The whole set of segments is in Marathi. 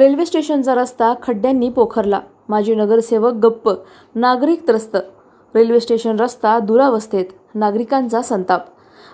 रेल्वे स्टेशनचा रस्ता खड्ड्यांनी पोखरला. माजी नगरसेवक गप्प नागरिक त्रस्त. रेल्वे स्टेशन रस्ता दुरावस्थेत नागरिकांचा संताप.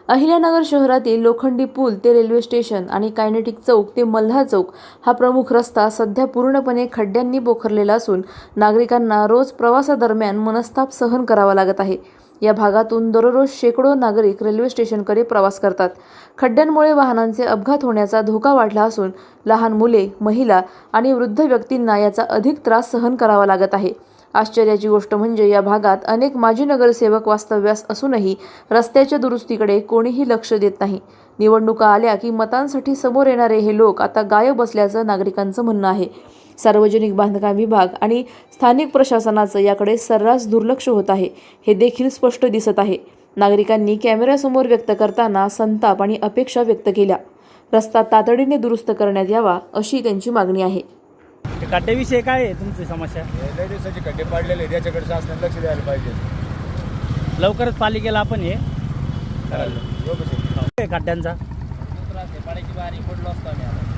अहिल्यानगर शहरातील लोखंडी पूल ते रेल्वे स्टेशन आणि कायनेटिक चौक ते मल्हार चौक हा प्रमुख रस्ता सध्या पूर्णपणे खड्ड्यांनी पोखरलेला असून नागरिकांना रोज प्रवासादरम्यान मनस्ताप सहन करावा लागत आहे. या भागातून दररोज शेकडो नागरिक रेल्वे स्टेशनकडे प्रवास करतात. खड्ड्यांमुळे वाहनांचे अपघात होण्याचा धोका वाढला असून लहान मुले महिला आणि वृद्ध व्यक्तींना याचा अधिक त्रास सहन करावा लागत आहे. आश्चर्याची गोष्ट म्हणजे या भागात अनेक माजी नगरसेवक वास्तव्यास असूनही रस्त्याच्या दुरुस्तीकडे कोणीही लक्ष देत नाही. निवडणुका आल्या की मतांसाठी समोर येणारे हे लोक आता गायब असल्याचं नागरिकांचं म्हणणं आहे. सार्वजनिक बांधकाम विभाग आणि स्थानिक प्रशासनाचं याकडे सर्रास दुर्लक्ष होत आहे. हे देखील स्पष्ट दिसत आहे. नागरिकांनी कॅमेऱ्यासमोर व्यक्त करताना संताप आणि अपेक्षा व्यक्त केल्या. रस्ता तातडीने दुरुस्त करण्यात यावा अशी त्यांची मागणी आहे. खड्ड्याविषयी काय आहे तुमची समस्या? हे लय दिवसाचे खड्डे पाडलेले आहेत, याच्याकडे शासनाने लक्ष द्यायला पाहिजे. लवकरच पालिकेला आपण हे खड्ड्यांचा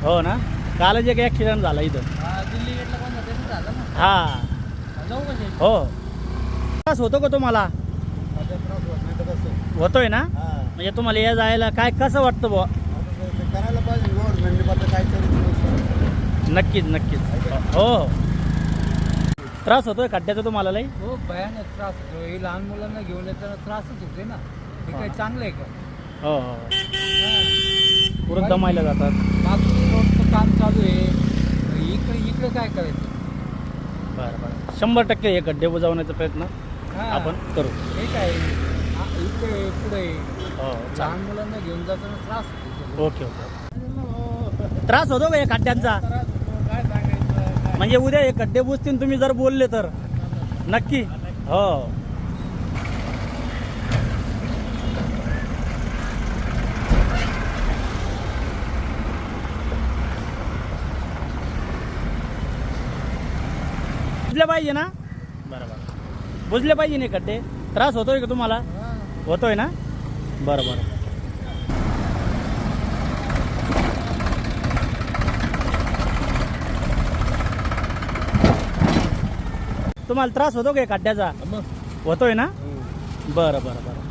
हो ना? कालच एक ॲक्सिडेंट झाला इथं. हा हो. त्रास होतो का तुम्हाला? त्रास होत? होतोय ना. म्हणजे तुम्हाला या जायला काय कसं वाटतं बुवा? करायला पाहिजे गव्हर्नमेंटने आता काय तरी नक्कीच नक्कीच. हो हो. त्रास होतोय खड्ड्याचा तुम्हाला लई? हो भयानक त्रास होतो हे लहान मुलांना घेऊन येताना त्रासच होते ना. हे काही चांगलं आहे का? हो हो. पुरत दमायला जातात. रोडचं काम चालू आहे. इकडे इकडे काय करायचं? बरं बरं. शंभर टक्के हे खड्डे बुजवण्याचा प्रयत्न हा. आपण करू. हे काय? आ, इकडे पुढे. हो लहान मुलांना घेऊन जाताना त्रास होतो. Okay okay. त्रास होतो का या खड्ड्यांचा काय सांगायचं म्हणजे उद्या हे खड्डे बुजतील तुम्ही जर बोलले तर. नक्की. हो. बुजले पाहिजे ना? बरोबर. बुजले पाहिजे ना हे खड्डे त्रास होतोय का तुम्हाला? होतोय ना? बरं बरं तुम्हाला त्रास होतो का खड्ड्याचा होतोय ना? बरं बरं बरं.